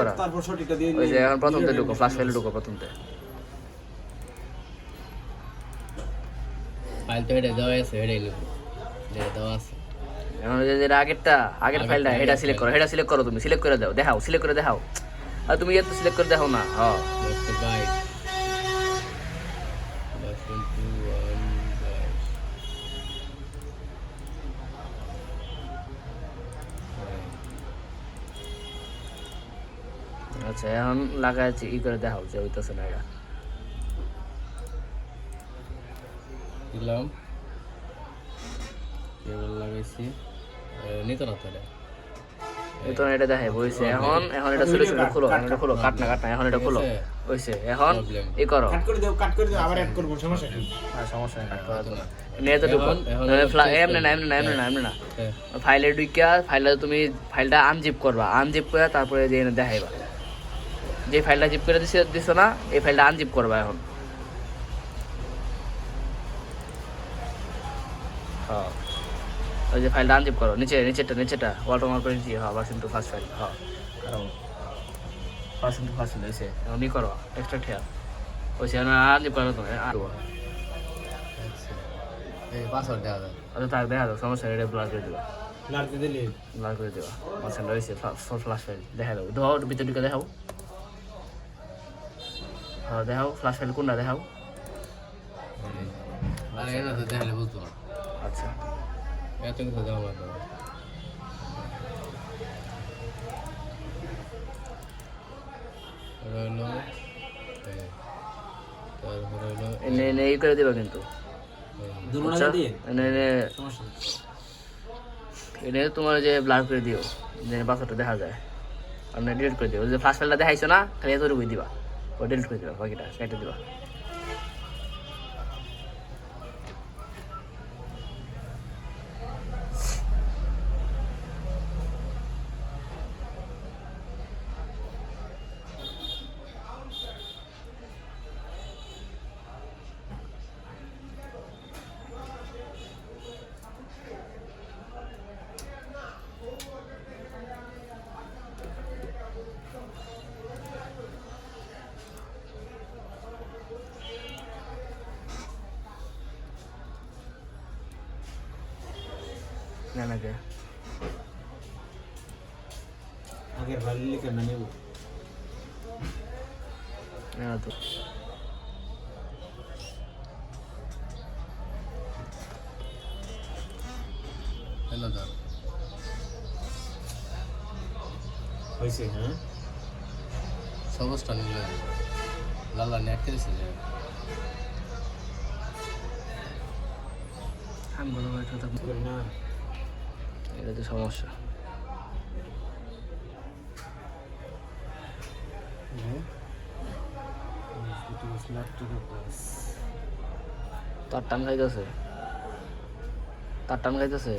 করা তারপর সঠিকটা দিয়ে ওই যে এখন প্রথমতে ঢুকো ফ্লাশ ফাইলে ঢুকো প্রথমতে। ফাইল তো এটা দেওয়া আছে এটাই নেব যেটা দেওয়া আছে। এখন যে যেটা আগেরটা আগের ফাইলটা এটা সিলেক্ট করো। এটা সিলেক্ট করো তুমি সিলেক্ট করে দাও দেখাও সিলেক্ট করে দেখাও। আর তুমি এত সিলেক্ট করে দেখাও না হ্যাঁ আচ্ছা এখন লাগাচ্ছি ই করে দেখা যে হইতেছে না এটা দিলাম। কেবল লাগাইছি। নিত না তো এটা এই তো এটা দেখাই বইছে এখন এখন এটা ছোট ছোট খুলো এখন এটা খুলো কাট না কাট না এখন এটা খুলো। হইছে এখন Problem. ই করো। কাট করে দাও কাট করে দাও আবার অ্যাড করব সমস্যা কি হ্যাঁ সমস্যা নেই কাট করা তো নিয়ে তো ঢুকো। এখন- এখন ফ্লা- চেষ্টা এমনি না এমনি না এমনি না এমনি না। ফাইলে ঢুকিয়া তুমি ফাইলটা আনজিপ করবা। আনজিপ করে তারপরে যে দেখাইবা। যে ফাইলটা জিপ করে দিছে দিছো না এই ফাইলটা আনজিপ করবা এখন। হ্যাঁ। ওই যে ফাইলটা আনজিপ করো নিচে নিচেটা নিচেটা ওয়াটার মার্ক করে নিচে হ্যাঁ বাস ইন্টু ফার্স্ট ফাইল হ্যাঁ। কারণ ফার্স্ট ইন্টু ফার্স্ট ফাইল হয়েছে। এখন ই করো এক্সট্রা ঠিয়া ওইসে এখন আনজিপ করো তুমি আর এই পাসওয়ার্ড দেওয়া যায়। আচ্ছা তার দেখা দাও সমস্যা এটা ব্লার করে দিবা। লাড়তে দিলে। ব্লার করে দেওয়া মাঝখানে রয়েছে ফ্লাশ ফাইল দেখা দাও ধোয়াও ভিতরে ঢুকে দেখাও। দেখাও ফ্লাশ ফাইল কোনটা দেখাও? আচ্ছা। এত কিছু দেওয়া তারপর এনে এনে ই করে দিবা কিন্তু। দুনো আচ্ছা এনে এনে সমস্যা নেই। তোমার যে ব্লার করে দিও পাসওয়ার্ডটা দেখা যায়। আর ডিলিট করে দিও। যে ফ্লাশ ফাইলটা দেখাইছো না খালি এতটুকুই দিবা। ও ডিলিট করে দিবা বাকিটা না নেব না তো হ্যালো দাও হয়েছে হ্যাঁ সবুজটা নিলে লালা নেট করেছে আমি বলব এটা তো করি না এটা তো সমস্যা। তার টান খাইতেছে। তার টান খাইতেছে?